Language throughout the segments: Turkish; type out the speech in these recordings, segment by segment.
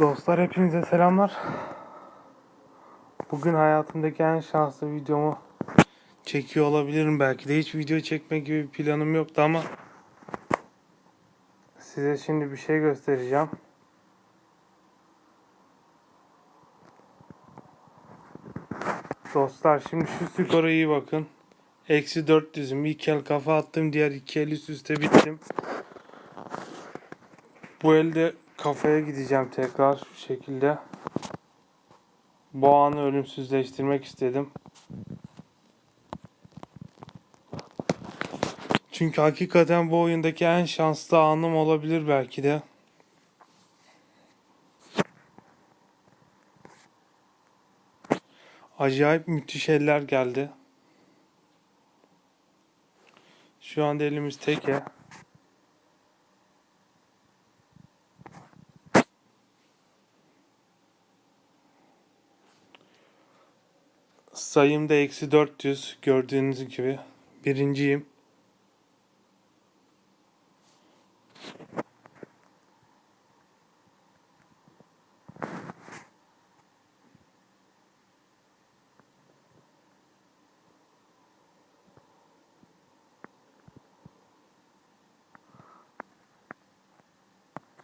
Dostlar hepinize selamlar. Bugün hayatımdaki en şanslı videomu çekiyor olabilirim belki de hiç video çekme gibi bir planım yoktu ama size şimdi bir şey göstereceğim. Dostlar şimdi şu skora iyi bakın. Eksi 400'üm. İlk el kafa attım. Diğer iki el üst üste bittim. Bu elde kafaya gideceğim tekrar şu şekilde. Bu anı ölümsüzleştirmek istedim. Çünkü hakikaten bu oyundaki en şanslı anım olabilir belki de. Acayip müthiş eller geldi. Şu anda elimiz teke. Sayım da eksi 400 gördüğünüz gibi. Birinciyim.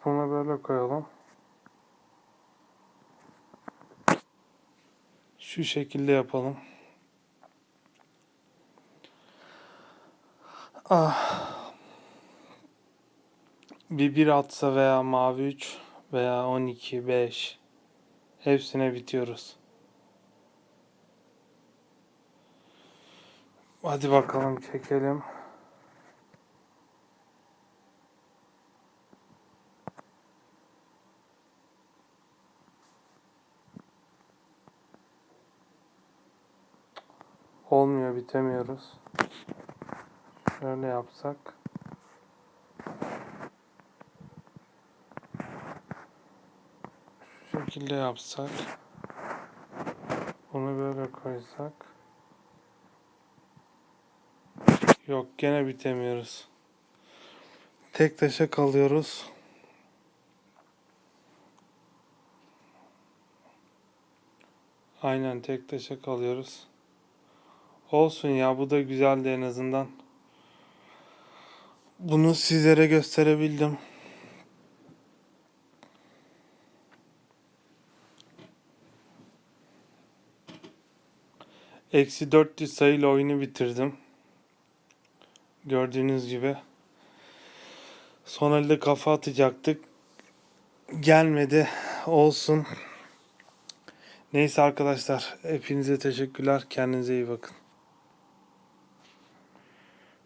Bunu böyle koyalım. Şu şekilde yapalım. Ah. Bir bir atsa veya mavi 3 veya 12, 5 hepsine bitiyoruz. Hadi bakalım çekelim. Olmuyor bitemiyoruz. Şöyle yapsak. Şu şekilde yapsak. Bunu böyle koysak. Yok gene bitemiyoruz. Tek taşa kalıyoruz. Aynen tek taşa kalıyoruz. Olsun ya bu da güzeldi en azından. Bunu sizlere gösterebildim. Eksi 400 sayıyla oyunu bitirdim. Gördüğünüz gibi. Son elde kafa atacaktık. Gelmedi. Olsun. Neyse arkadaşlar. Hepinize teşekkürler. Kendinize iyi bakın.